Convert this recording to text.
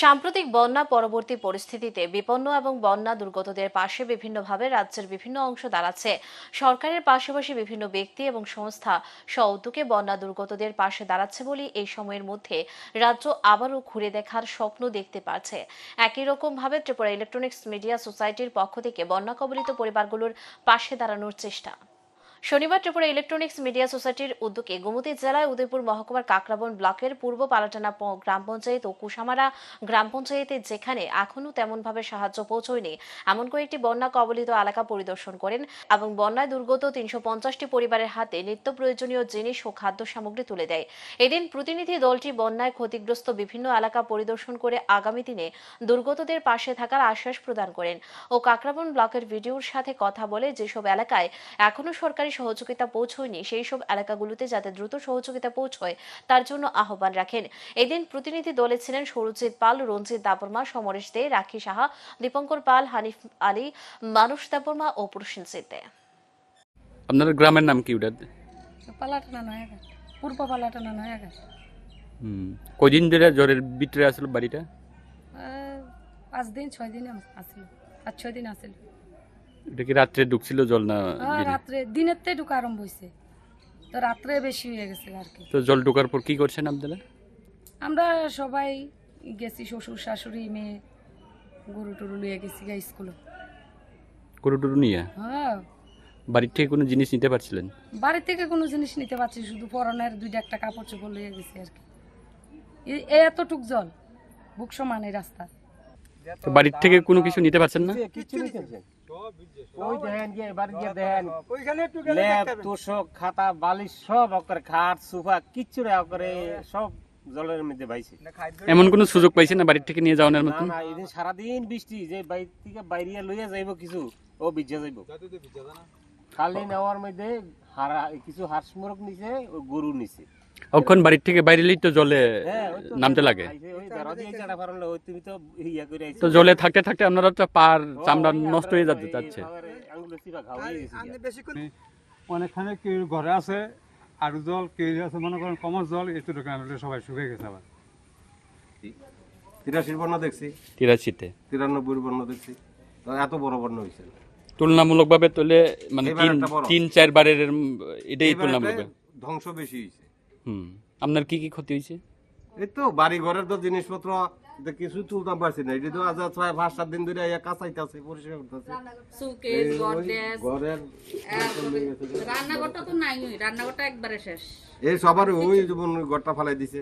সাম্প্রতিক বন্যা পরবর্তী পরিস্থিতিতে বিপন্ন এবং বন্যা দুর্গতদের পাশে বিভিন্নভাবে রাজ্যের বিভিন্ন অংশ দাঁড়াচ্ছে। সরকারের পাশাপাশি বিভিন্ন ব্যক্তি এবং সংস্থা স্ব বন্যা দুর্গতদের পাশে দাঁড়াচ্ছে বলে এই সময়ের মধ্যে রাজ্য আবারও ঘুরে দেখার স্বপ্ন দেখতে পারছে। একই রকম ভাবে ত্রিপুরা ইলেকট্রনিক্স মিডিয়া সোসাইটির পক্ষ থেকে বন্যা কবলিত পরিবারগুলোর পাশে দাঁড়ানোর চেষ্টা। শনিবার ত্রিপুরা ইলেকট্রনিক্স মিডিয়া সোসাইটির উদ্যোগে গোমতী জেলায় উদয়পুর মহকুমার কাকরাবন ব্লকের পূর্ব পালাটানা গ্রাম পঞ্চায়েত ও কুসামারা গ্রাম পঞ্চায়েতে যেখানে এখনও তেমনভাবে সাহায্য পৌঁছয়নি, এমন কয়েকটি বন্যা কবলিত এলাকা পরিদর্শন করেন এবং বন্যায় দুর্গত তিনশো পঞ্চাশটি পরিবারের হাতে নিত্য প্রয়োজনীয় জিনিস ও খাদ্য সামগ্রী তুলে দেয়। এদিন প্রতিনিধি দলটি বন্যায় ক্ষতিগ্রস্ত বিভিন্ন এলাকা পরিদর্শন করে আগামী দিনে দুর্গতদের পাশে থাকার আশ্বাস প্রদান করেন ও কাকরাবন ব্লকের ভিডিওর সাথে কথা বলে যেসব এলাকায় এখনও সরকারি সহযোগিতা পৌঁছয়নি সেই সব এলাকাগুলোতে যাতে দ্রুত সহযোগিতা পৌঁছয় তার জন্য আহ্বান রাখেন। এদিন প্রতিনিধি দলে ছিলেন সৌরজিৎ পাল রঞ্জিত দাপরমা সমরেশ দে রাখি সাহা দীপঙ্কর পাল হানিফ আলী মানুষ দাপরমা ও প্রসেনজিৎ দে আপনার গ্রামের নাম কি ওটা? পালাটানা নয়াঘাট পূর্ব পালাটানা নয়াঘাট হুম কদিন ধরে জ্বরের ভিতরে আসলো বাড়িটা? পাঁচ দিন ছয় দিন আসিল পাঁচ ছয় দিন আসিল। এটা কি রাত্রে ঢুকছিল জল না রাত্রে দিনের থেকে ঢুকা আরম্ভ হয়েছে তো রাত্রে বেশি হয়ে গেছে আর কি। তো জল ঢোকার পর কি করছেন আপনারা? আমরা সবাই গেছি শ্বশুর শাশুড়ি মেয়ে গরু টরু লিয়ে গেছি গা স্কুলে। গরু টরু নিয়ে? হ্যাঁ। বাড়ির থেকে কোনো জিনিস নিতে পারছিলেন? বাড়ি থেকে কোনো জিনিস নিতে পারছি শুধু পরনের দুইটা একটা কাপড় চোপড় লিয়ে গেছি আর কি। এ- এতটুক জল বুক সমান এই রাস্তা। তো বাড়ির থেকে কোনো কিছু নিতে পারছেন না? কিচ্ছু নিতেছেন ওই দেখেন গিয়ে এবার গিয়ে দেখেন ল্যাব তোষক খাতা বালিশ সব অকরে খাট সোফা কিচ্ছু রে অকরে সব জলের মধ্যে ভাইছে এমন কোনো সুযোগ পাইছেন না বাড়ির থেকে নিয়ে যাওয়ার না মতন? না এদিন সারাদিন বৃষ্টি যে বাইর থেকে বাইরে লইয়া যাইব কিছু ও ভিজা যাইব। খালি নেওয়ার মধ্যে হারা কিছু হাঁস মুরগ নিছে ও গরু নিছে। অক্ষণ বাড়ির থেকে বাইরেলেই তো জলে হ্যাঁ নামতে লাগে? তো জলে থাকতে থাকতে আপনারা তো পার চামড়া নষ্ট হয়ে যাচ্ছে যাচ্ছে। অনেকখানে ঘরে আছে আর জল কেউ আছে মনে করেন কমর জল একটু সবাই শুকিয়ে গেছে আবার। তিরাশির বর্ণ দেখছি। তিরাশিতে? তিরানব্বইয়ের বর্ণ দেখছি। এত বড় বর্ণ হয়েছে তুলনামূলকভাবে তোলে মানে তিন তিন চার বারের এটাই তুলনামূলক ধ্বংস বেশি হয়েছে হুম। আপনার কি কি ক্ষতি হয়েছে? এই তো বাড়ি ঘরের তো জিনিসপত্র কিছু তুলতাম পারছি না। এটা তো আজ ছয় পাঁচ সাত দিন ধরে ইয়া কাঁচাইতেছে পরিষ্কার করতেছে সুকেস গডরেজ ঘরের রান্নাঘরটা তো নাই রান্নাঘরটা একবারে শেষ। এই সবার ওই জীবন ঘরটা ফালাই দিছে।